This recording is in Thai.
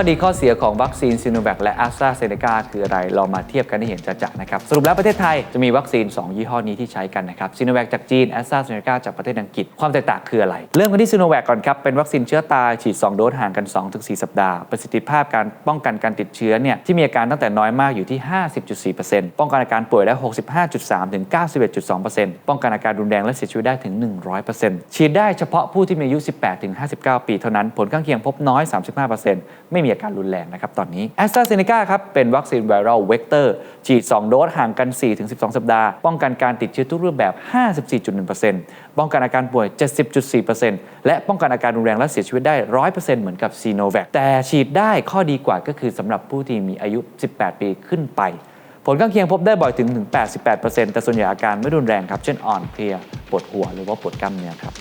ข้อดีข้อเสียของวัคซีนซีโนแวคและแอสตราเซเนกาคืออะไร เรามาเทียบกันให้เห็นจะๆนะครับ สรุปแล้วประเทศไทยจะมีวัคซีน 2 ยี่ห้อนี้ที่ใช้กันนะครับซีโนแวคจากจีนแอสตราเซเนกาจากประเทศอังกฤษ ความแตกต่างคืออะไร เริ่มกันที่ซีโนแวคก่อนครับ เป็นวัคซีนเชื้อตายฉีด 2 โดสห่างกัน 2-4 สัปดาห์ ประสิทธิภาพการป้องกันการติดเชื้อเนี่ยที่มีอาการตั้งแต่น้อยมากอยู่ที่ 50.4%ป้องกันอาการป่วยได้ 65.3ถึง91.2%ป้องกันอาการรุนแรงและเสียชีวิตได้ถึง 100%ฉีดได้เฉพาะผู้ที่มีอายุ 18ถึง59 ปีเท่านั้นผลข้างเคียงพบน้อย 35%ไม่มีอาการรุนแรงนะครับตอนนี้ a s t r a z เซ e c a ครับเป็นวัคซีนไวรัลเวกเตอร์ฉีด 2 โดสห่างกัน 4-12 สัปดาห์ ป้องกันการติดเชื้อทุกรูปแบบ 54.1%ป้องกันอาการป่วย 70.4%และป้องกันอาการรุนแรงและเสียชีวิตได้ 100%เหมือนกับซีโนแวคแต่ฉีดได้ข้อดีกว่าก็คือสำหรับผู้ที่มีอายุ 18 ปีขึ้นไปผลข้างเคียงพบได้บ่อยถึงถึง 88%แต่ส่วนใหญ่อาการไม่รุนแรงครับ เช่นอ่อนเพลีย ปวดหัว หรือว่าปวดกล้ามเนื้อครับ